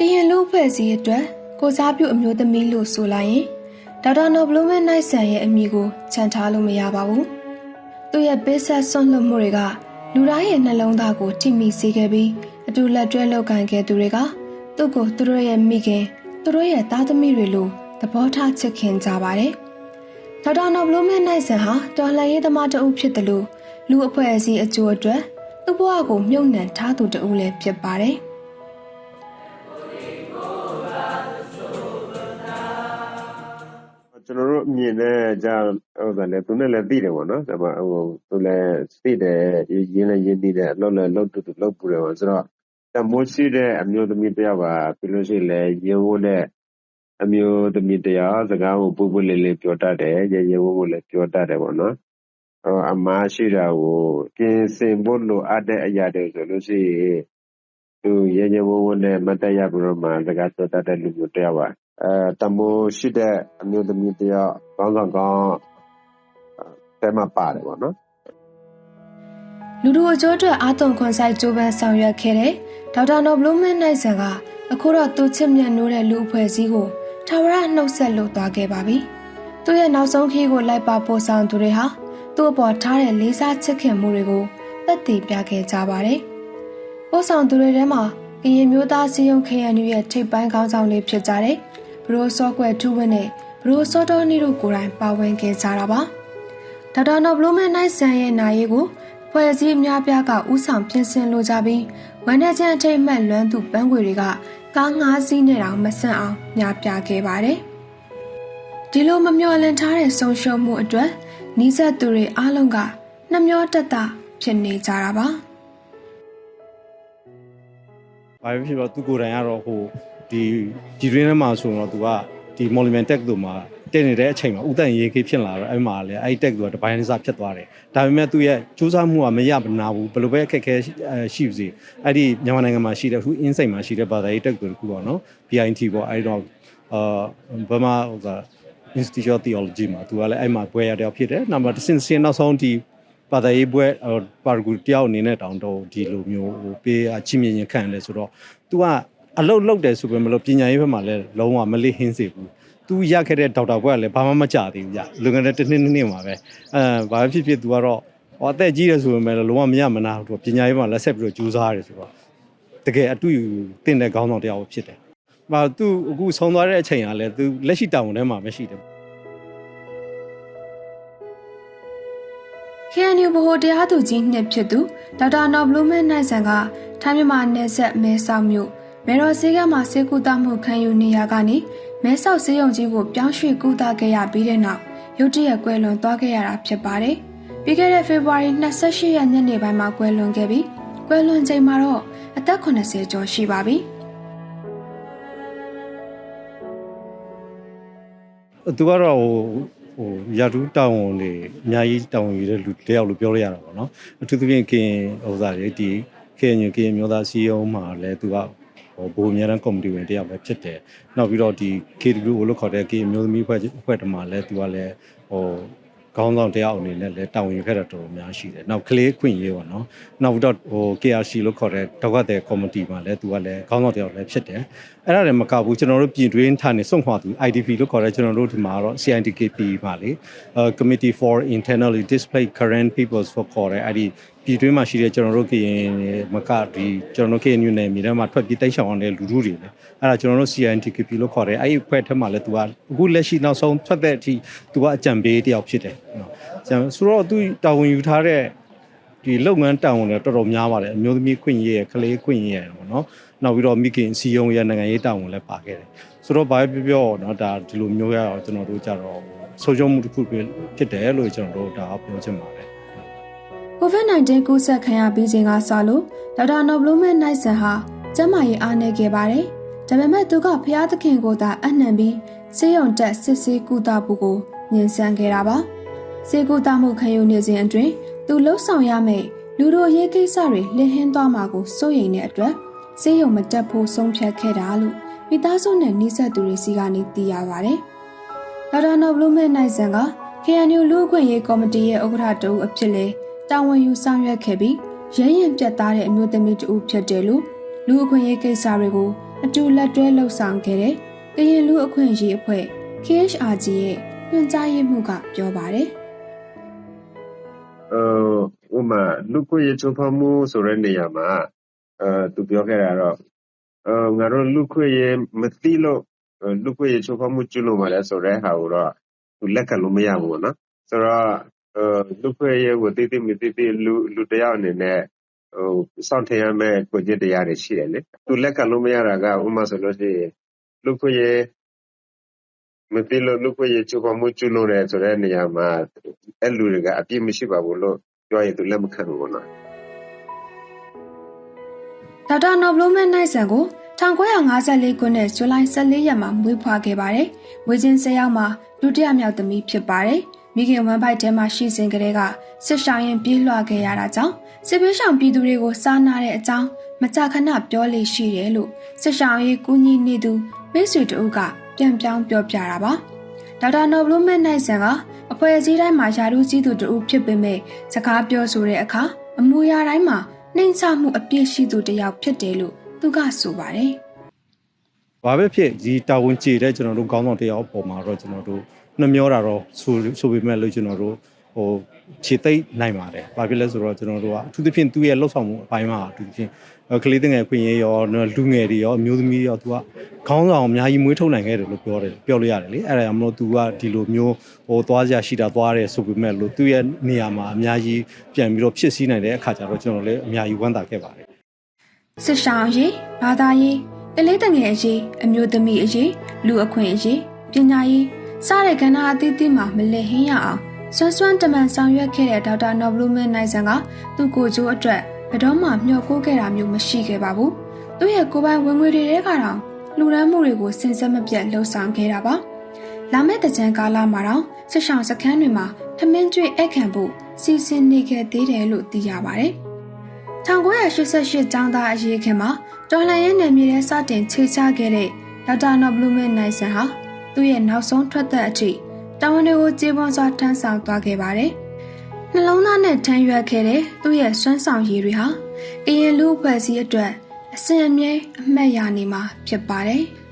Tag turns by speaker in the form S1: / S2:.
S1: ကရင်လူဖွဲ့စည်းအတွက်ကိုစားပြုအမျိုးသမီးလို့ဆိုလိုက်ရင်ဒေါက်တာနော်ဘလူးမန်နိုင်ဆန်ရဲ့အမိကိုခြံထားလို့မရပါဘူး။သူ့ရဲ့ပေးဆက်ဆွန့်လွတ်မှုတွေကလူတိုင်းရဲ့နှလုံးသားကိုထိမိစေခဲ့ပြီးအတူလက်တွဲလုပ်ကိုင်ခဲ့သူတွေကသူ့ကိုသူတို့ရဲ့မိခင်သူတို့ရဲ့သားသမီးတွေလိုသဘောထားချစ်ခင်ကြပါတယ်။ဒေါက်တာနော်ဘလူးမန်နိုင်ဆန်ဟာတော်လှန်ရေးသမားတအုပ်ဖြစ်တယ်လို့လူအဖွဲ့အစည်းအကျိုးအတွက်သူ့ဘဝကိုမြုပ်နှံထားသူတဦးလည်းဖြစ်ပါတယ်။
S2: မြင်နဲ့じゃဟိုဒါလည်းသူနဲ့လည်းသိတယ်ပေါ့နော်ဒါပေမဲ့ဟိုသူလည်းသိတယ်ရင်းလည်းရင်းသိတယ်အလုပ်လည်းလုပ်တူတူလုပ်ပူတယ်ပေါ့ဆိုတော့တမိုးရှိတဲ့အမျိုးသမီးတစ်ယောက်ပါပြီးလို့ရှိရင်လည်းရင်းဝတ်တဲ့အမျိုးသမီးတစ်ယောက်စကားကိုပူပူလေးလေးပြောတတ်တယ်ရရဝတ်ဝတ်လည်းပြောတတ်တယ်ပေါ့နော်ဟိုအမားရှိတာကိုကင်းစင်ဖို့လိုအပ်တဲ့အရာတွေဆိုလို့ရှိရင်သူရရဝတ်ဝတ်နဲ့မတ်တရပြီးတော့မှစကားပြောတတ်တဲ့လူမျိုးတစ်ယောက်ပါ အဲတမိုးရှိတဲ့အမျိုးသမီးတယောက်ကောင်းဆောင်ကောင်းအဲတဲမှာပါတယ်ပေါ့နော်
S1: လူတို့အကျိုးအတွက်အာသွန်ခွန်ဆိုင်ကျိုးပန်းဆောင်ရွက်ခဲ့တဲ့ဒေါက်တာနော်ဘလူးမန်နိုင်ဆန်ကအခုတော့သူချစ်မြတ်နိုးတဲ့လူအဖွဲ့အစည်းကိုထာဝရနှုတ်ဆက်လုပ်သွားခဲ့ပါပြီ။သူ့ရဲ့နောက်ဆုံးခီးကိုလိုက်ပါပို့ဆောင်သူတွေဟာသူ့အပေါ်ထားတဲ့လေးစားချစ်ခင်မှုတွေကိုသက်တည်ပြခဲ့ကြပါတယ်။ပို့ဆောင်သူတွေထဲမှာကရင်မျိုးသားစီယုံ KNU ရဲ့ထိပ်ပိုင်းခေါင်းဆောင်တွေဖြစ်ကြတဲ့ ဘရိုစောကွယ်ထူးဝင်းနဲ့ဘရိုစောတော်နီတို့ကိုယ်တိုင်ပါဝင်ခဲ့ကြတာပါ။ဒေါက်တာနော်ဘလူးမန်နိုင်ဆန်ရဲ့နာရီကိုဖွဲ့စည်းအများပြားကဥဆောင်ပြင်ဆင်လိုကြပြီးဝန်ထမ်းချင်းအထိတ်မှတ်လွမ်းသူပန်းခွေတွေကကားငါးစီးနဲ့တောင်မဆန့်အောင်များပြားခဲ့ပါတယ်။ဒီလိုမမျှော်လင့်ထားတဲ့ဆုံးရှုံးမှုအတွက်နီးစပ်သူတွေအားလုံးကနှမျောတက်တာဖြစ်နေကြတာပါ။။
S3: ဘာဖြစ်ဖြစ်တော့သူကိုယ်တိုင်ကတော့ဟို ဒီဒီရင်းထဲမှာဆိုတော့သူကဒီ monument tech တို့မှာတက်နေတဲ့အချိန်မှာဥတန်ရေးခေဖြစ်လာတော့အဲ့မှာလေအဲ့ tech ကတပိုင်းစားဖြစ်သွားတယ်။ဒါပေမဲ့သူရဲ့စူးစမ်းမှုကမရမနာဘူးဘယ်လိုပဲအခက်အခဲရှိစေအဲ့ဒီမြန်မာနိုင်ငံမှာရှိတဲ့အခု insight မှာရှိတဲ့ဘာသာရေး tech တွေတခုပေါ့နော် PIT ပေါ့အဲ့တော့အာဘမဟိုက Institute of Theology မှာသူကလည်းအဲ့မှာဘွဲရတဲ့ဖြစ်တယ်။နောက်မှတစ်စင်စင်နောက်ဆုံးဒီဘာသာရေးဘွဲပါရဂူတယောက်အနေနဲ့တောင်းတော့ဒီလိုမျိုးဟိုပေးအချင်းမြင်ရင်ခံတယ်ဆိုတော့ तू က အလုတ်လုတ်တယ်ဆိုပေမဲ့လို့ပညာရေးဘက်မှာလည်းလုံးဝမလေးဟင်းစေဘူး။ तू ရခဲ့တဲ့ဒေါက်တာဘွဲကလည်းဘာမှမကြသေးဘူးကြ။လွန်ခဲ့တဲ့တစ်နှစ်နှစ်နှစ်မှာပဲအဲဘာဖြစ်ဖြစ် तू ကတော့ဟောအသက်ကြီးတယ်ဆိုပေမဲ့လုံးဝမရမနာဘူးပညာရေးမှာလက်ဆက်ပြီးတော့ကြိုးစားရတယ်ဆိုတော့တကယ်အတူယူတင်တဲ့ခေါင်းဆောင်တစ်ယောက်ဖြစ်တယ်။ဘာ तू အခုဆုံးသွားတဲ့အချိန်ကလည်း तू လက်ရှိတာဝန်ထဲမှာပဲရှိတယ်
S1: KNU ဗဟိုတရားသူကြီးနှစ်ဖြစ်သူဒေါက်တာနော်ဘလူးမန်နိုင်ဆန်ကထိုင်းမြန်မာနယ်စပ်မဲဆောက်မြို့ မဲတော်ဆေးကမှဆေးကုသမှုခံယူနေရကနေမဲဆောက်ဆေးရုံကြီးကိုပြောင်းရွှေ့ကုသခဲ့ရပြီးတဲ့နောက်ရုတ်တရက်ကွယ်လွန်သွားခဲ့ရတာဖြစ်ပါတယ်။ပြီးခဲ့တဲ့ဖေဖော်ဝါရီ28ရက်ညနေပိုင်းမှာကွယ်လွန်ခဲ့ပြီးကွယ်လွန်ချိန်မှာတော့အသက်80ကျော်ရှိပါပြီ။။
S3: तू ကတော့ဟိုဟိုရာထူးတာဝန်တွေအများကြီးတာဝန်ယူတဲ့လူတစ်ယောက်လို့ပြောလို့ရတာပေါ့နော်အထူးသဖြင့်ကင်ဟိုစားလေဒီကင်ညကင်မျိုးသားစီယုံမှာလည်းသူကဟို ဘိုးအများတန်းကော်မတီဝင်တယောက်ပဲဖြစ်တယ်နောက်ပြီးတော့ဒီ KW လို့ခေါ်တဲ့ကင်မျိုးသမီးအဖွဲ့အဖွဲ့တမှာလည်းသူကလည်းဟိုခေါင်းဆောင်တယောက်အနေနဲ့လည်းတာဝန်ယူခဲ့တာတော်တော်များရှိတယ်။နောက်ကလေးခွင့်ရေးပေါ့နော်။နောက်တော့ဟို KRC လို့ခေါ်တဲ့ဒေါက်ကတဲ့ကော်မတီမှာလည်းသူကလည်းခေါင်းဆောင်တယောက်လည်းဖြစ်တယ်။အဲ့ဒါလည်းမကဘူးကျွန်တော်တို့ပြည်တွင်းဌာနေစွန့်ခွာသူ IDP လို့ခေါ်တဲ့ကျွန်တော်တို့ဒီမှာတော့ CIDKP ပါလေ။ uh Committee for Internally Displaced Current Peoples for ခေါ်တဲ့အဲ့ဒီ ပြည်တွင်းမှာရှိတဲ့ကျွန်တော်တို့ကရင်မကဒီကျွန်တော်တို့ KNU နယ်မြေထဲမှာထွက်ပြေးတိတ်ရှောင်အောင်တဲ့လူထုတွေလေအဲ့ဒါကျွန်တော်တို့ CINTKP လို့ခေါ်တယ်အဲ့ဒီအဖွဲ့ထက်မှလည်းသူကအခုလက်ရှိနောက်ဆုံးထွက်တဲ့အထိသူကအကြံပေးတယောက်ဖြစ်တယ်နော်ဆိုတော့သူတာဝန်ယူထားတဲ့ဒီလုပ်ငန်းတာဝန်တွေတော်တော်များပါတယ်အမျိုးသမီးခွင့်ရေးရယ်ကလေးခွင့်ရေးရယ်ပေါ့နော်နောက်ပြီးတော့မိခင်စီယုံရနိုင်ငံရေးတာဝန်လည်းပါခဲ့တယ်ဆိုတော့ဘာပြောပြောနော်ဒါဒီလိုမျိုးရအောင်ကျွန်တော်တို့ကြတော့ဆုံးရှုံးမှုတစ်ခုဖြစ်တယ်လို့ကျွန်တော်တို့ဒါပြောချင်ပါတယ်
S1: COVID-19 ကူးစက်ခံရပြီးချိန်ကစလို့ဒေါက်တာနော်ဘလူးမန်နိုင်ဆန်ဟာကျန်းမာရေးအားနည်းခဲ့ပါတယ်။ဒါပေမဲ့သူကဖျားသခင်ကိုသာအနှံပြီးဆေးရုံတက်စစ်ဆေးကုသဖို့ကိုညှဉ်းဆန်းခဲ့တာပါ။ဆေးကုသမှုခံယူနေစဉ်အတွင်းသူလှုပ်ဆောင်ရမယ့်လူတို့ရေးကိစ္စတွေလင်းဟင်းသွားမှာကိုစိုးရိမ်တဲ့အတွက်ဆေးရုံမတက်ဖို့ဆုံးဖြတ်ခဲ့တာလို့မိသားစုနဲ့နှိစက်သူတွေစီကနေသိရပါတယ်။ဒေါက်တာနော်ဘလူးမန်နိုင်ဆန်က KNU လူ့အခွင့်အရေးကော်မတီရဲ့ဥက္ကဋ္ဌတူအဖြစ်လဲ တာဝန်ယူဆောင်ရွက်ခဲ့ပြီးရဲရင်ပြတ်သားတဲ့အမျိုးသမီးတူဖြစ်တယ်လို့လူအခွင့်အရေးကိစ္စတွေကိုအတူလက်တွဲလှုပ်ဆောင်ခဲ့တဲ့ကရင်လူအခွင့်အရေးအဖွဲ့ KHRG ရဲ့ညွှန်ကြားရေးမှူးကပြောပါတယ်
S2: အဲဥမာလူကိုရချိုးဖမှုဆိုတဲ့နေရာမှာအဲသူပြောခဲ့တာတော့အဲငါတို့လူကိုရမသိလို့လူကိုရချိုးဖမှုကျွလို့မလဲဆိုတဲ့ဟာကိုတော့သူလက်ခံလို့မရဘူးပေါ့နော်ဆိုတော့ အဲလူကိုရကိုတည်တည်မတည်တည်လူလူတယောက်အနေနဲ့ဟိုစောင့်ထင်ရမယ့်ကိုကြည့်တရားတွေ ရှိတယ်လေ သူလက်ခံလို့ မရတာကဥမာဆိုလို့ရှိရင် လူကိုရမသိလို့ လူကိုရချိုးဖမှု ကျွလို့တယ်ဆိုတဲ့နေရာမှာ အဲ့လူတွေက အပြစ်မရှိပါဘူးလို့ ပြောရင် သူလက်မခံဘူးပေါ့နော်
S1: ဒေါက်တာနော်ဘလိုမန်နိုင်ဆန်ကို1954ခုနှစ် ဇူလိုင်14ရက်မှာ မွေးဖွားခဲ့ပါတယ်။မွေးချင်း၁၀ယောက်မှာ ဒုတိယမြောက်သမီး ဖြစ်ပါတယ်။ မိခင်ဝမ်ဘိုက်ထဲမှာရှိစဉ်ကလေးကစစ်ဆောင်ရင်ပြေးလွှာခဲ့ရတာကြောင့်စစ်ပေးဆောင်ပြည်သူတွေကိုစားနာတဲ့အကြောင်းမကြာခဏပြောလေရှိတယ်လို့စစ်ဆောင်ရေးကူညီနေသူမိတ်ဆွေတို့ကပြန်ပြောင်းပြောပြတာပါ။ဒေါက်တာနော်ဘလိုမန်နိုင်ဆန်ကအဖွဲ့အစည်းတိုင်းမှာယာရုကြီးသူတူဖြစ်ပေမဲ့စကားပြောဆိုတဲ့အခါအမူအရာတိုင်းမှာနှိမ်ချမှုအပြည့်ရှိသူတစ်ယောက်ဖြစ်တယ်လို့သူကဆိုပါတယ်။
S3: ဘာပဲဖြစ်ဒီတာဝန်ကျေတဲ့ကျွန်တော်တို့ကောင်းဆောင်တရားအပေါ်မှာတော့ကျွန်တော်တို့ နှမျောတာတော့ဆိုဆိုပေမဲ့လို့ကျွန်တော်တို့ဟိုခြေသိပ်နိုင်ပါတယ်။ဘာဖြစ်လဲဆိုတော့ကျွန်တော်တို့ကအထူးသဖြင့်သူ့ရဲ့လှုပ်ဆောင်မှုအပိုင်းမှာအထူးသဖြင့်ကလေးငယ်ခွင့်ရေးရောလူငယ်တွေရောအမျိုးသမီးရောသူကခေါင်းဆောင်အများကြီးမွေးထုတ်နိုင်ခဲ့တယ်လို့ပြောတယ်ပြောလို့ရတယ်လေ။အဲ့ဒါကြောင့်မလို့သူကဒီလိုမျိုးဟိုသွားကြရှိတာသွားတယ်ဆိုပေမဲ့လို့သူ့ရဲ့နေရာမှာအများကြီးပြန်ပြီးတော့ဖြစ်စည်းနိုင်တဲ့အခါကျတော့ကျွန်တော်လည်းအများကြီးဝမ်းသာခဲ့ပါတယ်။
S1: စစ်ဆောင်ရေး၊ဘာသာရေး၊ကလေးတငယ်အရေး၊အမျိုးသမီးအရေး၊လူအခွင့်အရေး၊ပညာရေး စတဲ့ကဏ္ဍအသီးသီးမှာမလည်ဟင်းရအောင်ဆွမ်းဆွမ်းတမန်ဆောင်ရွက်ခဲ့တဲ့ဒေါက်တာနော်ဘလူးမန်နိုင်ဆန်ကသူ့ကိုယ်ကျိုးအတွက်ဘယ်တော့မှမျှော်ကိုးခဲ့တာမျိုးမရှိခဲ့ပါဘူး။သူ့ရဲ့ကိုယ်ပိုင်ဝင်ငွေတွေထဲကတော့လူရန်မှုတွေကိုစင်စက်မပြတ်လှုပ်ဆောင်ခဲ့တာပါ။လာမယ့်တကြံကာလမှာတော့စစ်ဆောင်စခန်းတွေမှာထမင်းကျွေးအခန့်ဖို့စီစဉ်နေခဲ့သေးတယ်လို့သိရပါတယ်။1988ကျောင်းသားအရေးခင်မှာတော်လှန်ရေးနယ်မြေထဲစတင်ခြေချခဲ့တဲ့ဒေါက်တာနော်ဘလူးမန်နိုင်ဆန်ဟာ သူ့ရဲ့နောက်ဆုံးထွက်သက်အထိတာဝန်တွေကိုကြေပွန်စွာထမ်းဆောင်သွားခဲ့ပါတယ်။နှလုံးသားနဲ့ထမ်းရွက်ခဲ့တဲ့သူ့ရဲ့စွမ်းဆောင်ရည်တွေဟာကရင်လူအဖွဲ့အစည်းအတွက်အစဉ်အမြဲအမှတ်ရနေမှာဖြစ်ပါတယ်။